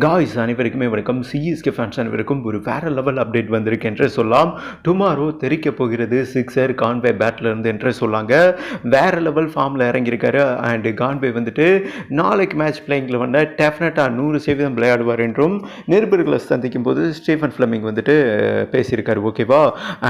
Guys அனைவருக்குமே வணக்கம். CSK fans அனைவருக்கும் ஒரு வேறு லெவல் அப்டேட் வந்திருக்கு என்று சொல்லலாம். டுமாரோ தெரிக்க போகிறது சிக்ஸர் கான்வே பேட்டில் இருந்து சொல்லாங்க. வேற லெவல் ஃபார்மில் இறங்கியிருக்காரு. அண்டு கான்வே வந்துட்டு நாளைக்கு மேட்ச் பிளேயிங்கில் வந்து டெஃபினட்டாக நூறு சதவீதம் விளையாடுவார் என்றும் நிருபர்களை சந்திக்கும் போது ஸ்டீஃபன் ஃப்ளமிங் வந்துட்டு பேசியிருக்காரு. ஓகேவா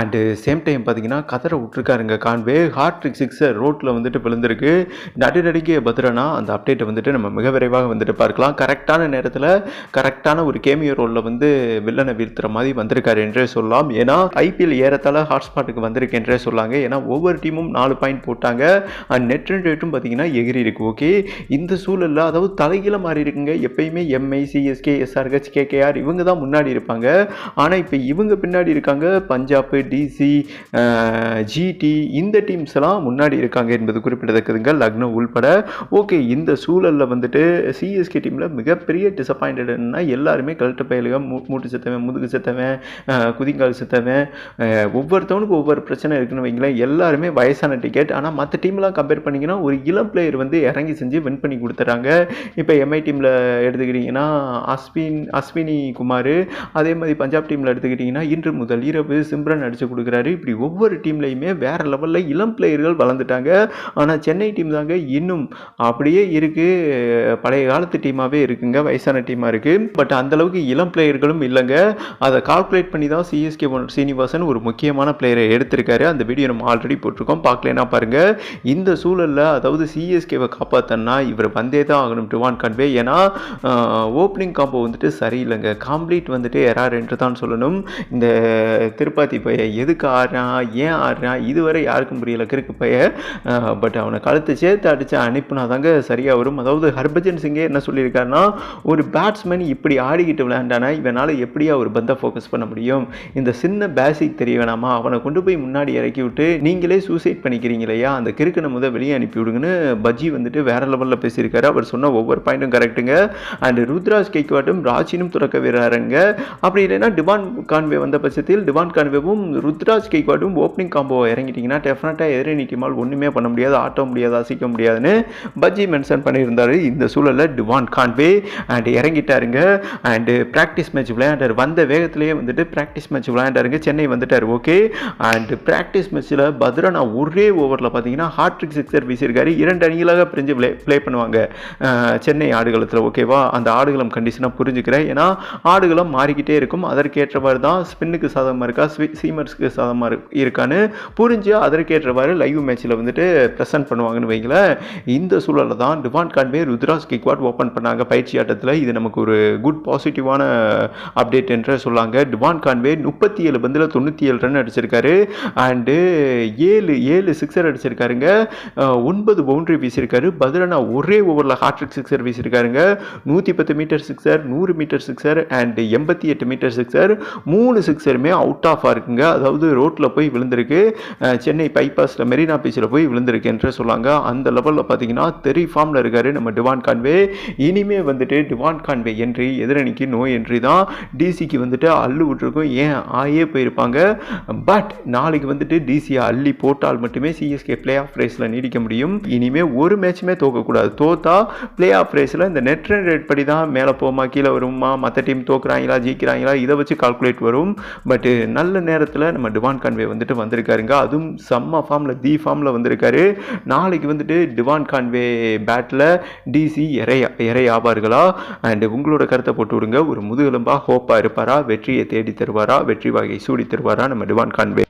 அண்டு சேம் டைம் பார்த்தீங்கன்னா கதரை விட்டுருக்காருங்க கான்வே ஹார்ட்ரிக் சிக்ஸர் ரோட்டில் வந்துட்டு விழுந்திருக்கு. நடுநடுங்கிய பத்ரனா அந்த அப்டேட்டை வந்துட்டு நம்ம மிக விரைவாக வந்துட்டு பார்க்கலாம். கரெக்டான நேரத்தில் கரெக்டான ஒரு கேமியோ ரோலில் வந்து வில்லனை வீழ்த்துற மாதிரி வந்திருக்காரு என்றே சொல்லலாம். ஏன்னா ஐபிஎல் ஏறத்தால ஹாட்ஸ்பாட்டுக்கு வந்திருக்கு என்றே சொல்லாங்க. ஏன்னா ஒவ்வொரு டீமும் நாலு பாயிண்ட் போட்டாங்க. அண்ட் நெட் ரன் ரேட்டும் பார்த்தீங்கன்னா எகிரி இருக்கு. ஓகே இந்த சூழலில் அதாவது தலைகீழ மாறி இருக்குங்க. எப்பயுமே எம்ஐ சிஎஸ்கே எஸ்ஆர்ஹெச் கேகேஆர் இவங்க தான் முன்னாடி இருப்பாங்க. ஆனால் இப்போ இவங்க பின்னாடி இருக்காங்க. பஞ்சாப் டிசி ஜிடி இந்த டீம்ஸ் எல்லாம் முன்னாடி இருக்காங்க என்பது குறிப்பிடத்தக்கதுங்க. லக்னோ உள்பட. ஓகே இந்த சூழலில் வந்துட்டு சிஎஸ்கே டீமில் மிகப்பெரிய டிசப்பாயிண்டட்னா எல்லாருமே கழட்ட பயலுக மூ மூட்டு செத்தவன் முதுகு செத்தவன் குதிங்கால் செத்தவன் ஒவ்வொருத்தவனுக்கும் ஒவ்வொரு பிரச்சனை இருக்குன்னு வைங்களேன் எல்லாருமே வயசான டிக்கெட் ஆனால் மற்ற டீம்லாம் கம்பேர் பண்ணிங்கன்னா ஒரு இளம் பிளேயர் வந்து இறங்கி செஞ்சு வின் பண்ணி கொடுத்துட்றாங்க இப்போ எம்ஐ டீமில் எடுத்துக்கிட்டிங்கன்னா அஸ்வின் அஸ்வினி குமார் அதே மாதிரி பஞ்சாப் டீமில் எடுத்துக்கிட்டிங்கன்னா இன்று முதல் இரவு சிம்ரன் அடிச்சு கொடுக்குறாரு. இப்படி ஒவ்வொரு டீம்லையுமே வேறு லெவலில் இளம் பிளேயர்கள் வளர்ந்துட்டாங்க. ஆனால் சென்னை டீம் தாங்க இன்னும் அப்படியே இருக்குது பழைய காலத்து டீமாகவே இருக்குங்க. வயசான டீமாக இருக்குது பட் அந்தளவுக்கு இளம் பிளேயர்களும் இல்லைங்க. அதை கால்குலேட் பண்ணி தான் சிஎஸ்கே சீனிவாசன் ஒரு முக்கியமான பிளேயரை எடுத்திருக்காரு. அந்த வீடியோ நம்ம ஆல்ரெடி போட்டிருக்கோம். பார்க்கலனா பாருங்கள் இந்த சூழலில் அதாவது சிஎஸ்கேவை காப்பாற்றனா இவர் வந்தே தான் ஆகணும் டுவான் கன்வே ஏன்னா ஓப்பனிங் காம்போ வந்துட்டு சரியில்லைங்க. காம்ப்ளீட் வந்துட்டு எரார் என்று தான் சொல்லணும். இந்த திருப்பாத்தி பைய எதுக்கு ஆடுறான் ஏன் ஆடுறான் இதுவரை யாருக்கும் புரியல. கிறுக்கு பைய. பட் அவனை கழுத்து சேர்த்து அடித்து அனுப்புனா தாங்க சரியாக வரும். அதாவது ஹர்பஜன் சிங்கே என்ன சொல்லியிருக்காருன்னா ஒரு பேட்ஸ் பேட்ஸ்மேன் இப்படி ஆடிக்கிட்டு விளையாண்டானா இவனால் எப்படியா ஒரு பந்தை ஃபோக்கஸ் பண்ண முடியும்? இந்த சின்ன பேசிக் தெரிய வேணாமா? அவனை கொண்டு போய் முன்னாடி இறக்கி விட்டு நீங்களே சூசைட் பண்ணிக்கிறீங்க இல்லையா? அந்த கிறுக்கனை முதல் வெளியே அனுப்பி விடுங்கன்னு பஜ்ஜி வந்துட்டு வேற லெவலில் பேசியிருக்காரு. அவர் சொன்ன ஒவ்வொரு பாயிண்ட்டும் கரெக்டுங்க அண்ட் ருத்ராஜ் கேக்வாட்டும் ராஜினும் துறக்க வீரருங்க அப்படி இல்லைன்னா டிவான் கான்வே வந்த பட்சத்தில் டிவான் கான்வேவும் ருத்ராஜ் கேக்வாட்டும் ஓப்பனிங் காம்போ இறங்கிட்டிங்கன்னா டெஃபினட்டாக எதிரே டீமால் ஒன்றுமே பண்ண முடியாது ஆட்ட முடியாது அசைக்க முடியாதுன்னு பஜ்ஜி மென்ஷன் பண்ணியிருந்தாரு இந்த சூழலில் டிவான் கான்வே. அண்ட் இறங்கிட்டாருங்க அண்டு ப்ராக்டிஸ் மேட்ச் விளையாண்டார். வந்த வேகத்திலேயே வந்துட்டு ப்ராக்டிஸ் மேட்ச் விளையாண்டாருங்க. சென்னை வந்துட்டார். ஓகே அண்ட் ப்ராக்டிஸ் மேட்ச்சில் நான் ஒரே ஓவரில் பார்த்தீங்கன்னா ஹாட்ரிக் சிக்ஸர் வீசியிருக்காரு. இரண்டு அணிகளாக பிரிஞ்சு ப்ளே ப்ளே பண்ணுவாங்க. சென்னை ஆடுகளத்தில். ஓகேவா அந்த ஆடுகளம் கண்டிஷனாக புரிஞ்சுக்கிறேன். ஏன்னா ஆடுகளம் மாறிக்கிட்டே இருக்கும். அதற்கேற்றவாறு தான் ஸ்பின்னுக்கு சாதகமாக இருக்கா? ஸ்வி- சீமர்ஸ்க்கு சாதகமாக இருக்கான்னு புரிஞ்சு அதற்கேற்றவாறு லைவ் மேட்ச்சில் வந்துட்டு ப்ரெசென்ட் பண்ணுவாங்கன்னு வைங்களேன். இந்த சூழலில் தான் Devon Conway Ruturaj Gaikwad open பண்ணாங்க பயிற்சி ஆட்டத்தில். இது நமக்கு ஒரு குட் பாசிட்டிவான அப்டேட் என்று சொல்லாங்க. டிவான் கான்வே முப்பத்தி ஏழு பந்தில் தொண்ணூற்றி ஏழு ரன் அடிச்சிருக்காரு. அண்டு ஏழு ஏழு சிக்ஸர் அடிச்சிருக்காருங்க. ஒன்பது பவுண்டரி வீசியிருக்காரு பதிலனா ஒரே ஓவரில் ஹாட்ரிக் சிக்ஸர் வீசியிருக்காருங்க நூற்றி பத்து மீட்டர் சிக்ஸர் நூறு மீட்டர் சிக்ஸர் அண்ட் எண்பத்தி எட்டு மீட்டர் சிக்ஸர் மூணு சிக்ஸருமே அவுட் ஆஃபாக இருக்குங்க. அதாவது ரோட்டில் போய் விழுந்திருக்கு. சென்னை பைபாஸில் மெரினா பீச்சில் போய் விழுந்திருக்கு என்று சொல்லாங்க. அந்த லெவலில் பார்த்தீங்கன்னா தெரி ஃபார்மில் இருக்காரு நம்ம டிவான் கான்வே இனிமே வந்துட்டு டிவான் கான்வே என்றி எதிரணிக்கு நோய் என்றி தான் டிசிக்கு வந்துட்டு அள்ளு விட்டுருக்கும். ஏன்? ஆயே போயிருப்பாங்க. பட் நாளைக்கு வந்துட்டு டிசியை அள்ளி போட்டால் மட்டுமே சிஎஸ்கே பிளே ஆஃப் ரேஸில் நீடிக்க முடியும். இனிமேல் ஒரு மேட்சுமே தோக்கக்கூடாது. தோத்தா பிளே ஆஃப் ரேஸில் இந்த நெட் ரன் ரேட் படி தான் மேலே போமா கீழே வருமா மற்ற டீம் தோக்குறாங்களா ஜெயிக்கிறாங்களா இதை வச்சு கால்குலேட் வரும். பட் நல்ல நேரத்தில் நம்ம டிவான் கான்வே வந்துட்டு வந்திருக்காருங்க. அதுவும் செம்ம ஃபார்மில் தி ஃபார்மில் வந்திருக்காரு. நாளைக்கு வந்துட்டு டிவான் கான்வே பேட்டில் டிசி இறை இறை ஆவார்களா அண்டு உங்களோட கருத்தை போட்டு விடுங்க. ஒரு முதுகெலும்பா ஹோப்பாக இருப்பாரா? வெற்றியை தேடி தருவாரா? வெற்றி வகை சூடி தருவாரா? நம்ம டிவான் கான்வே